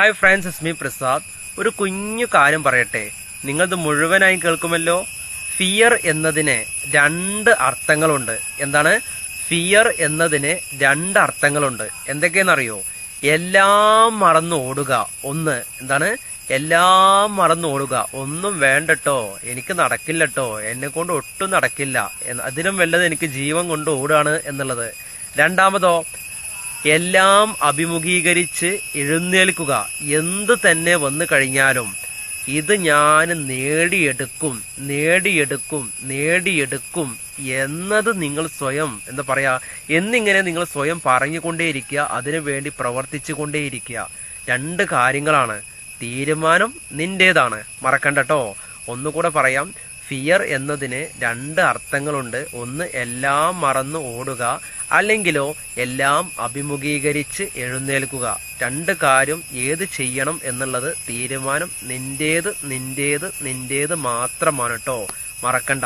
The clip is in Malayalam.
ഹായ് ഫ്രണ്ട്സ് ഇസ്മി പ്രസാദ് ഒരു കുഞ്ഞു കാര്യം പറയട്ടെ. നിങ്ങളത് മുഴുവനായി കേൾക്കുമല്ലോ? ഫിയർ എന്നതിന് രണ്ട് അർത്ഥങ്ങളുണ്ട്. എന്താണ്? ഫിയർ എന്നതിന് രണ്ട് അർത്ഥങ്ങളുണ്ട്. എന്തൊക്കെയെന്നറിയോ? എല്ലാം മറന്നു ഓടുക. ഒന്ന് എന്താണ്? എല്ലാം മറന്നു ഓടുക. ഒന്നും വേണ്ടട്ടോ. എനിക്ക് നടക്കില്ലട്ടോ. എന്നെ കൊണ്ട് ഒട്ടും നടക്കില്ല. അതിലും വല്ലത് എനിക്ക് ജീവൻ കൊണ്ട് ഓടുകയാണ് എന്നുള്ളത്. രണ്ടാമതോ എല്ലാം അഭിമുഖീകരിച്ച് എഴുന്നേൽക്കുക എന്ത് തന്നെ വന്നു കഴിഞ്ഞാലും ഇത് ഞാൻ നേടിയെടുക്കും നേടിയെടുക്കും നേടിയെടുക്കും എന്നത് നിങ്ങൾ സ്വയം എന്താ പറയാ എന്നിങ്ങനെ നിങ്ങൾ സ്വയം പറഞ്ഞുകൊണ്ടേയിരിക്കുക അതിനുവേണ്ടി പ്രവർത്തിച്ചു കൊണ്ടേയിരിക്കുക രണ്ട് കാര്യങ്ങളാണ്. തീരുമാനം നിന്റേതാണ്. മറക്കണ്ടട്ടോ ഒന്നുകൂടെ പറയാം. ഫിയർ എന്നതിന് രണ്ട് അർത്ഥങ്ങളുണ്ട്. ഒന്ന് എല്ലാം മറന്നു ഓടുക. അല്ലെങ്കിലോ എല്ലാം അഭിമുഖീകരിച്ച് എഴുന്നേൽക്കുക. രണ്ട് കാര്യം ഏത് ചെയ്യണം എന്നുള്ളത് തീരുമാനം നിന്റേത് നിന്റേത് നിന്റേത് മാത്രമാണ് കേട്ടോ മറക്കണ്ട.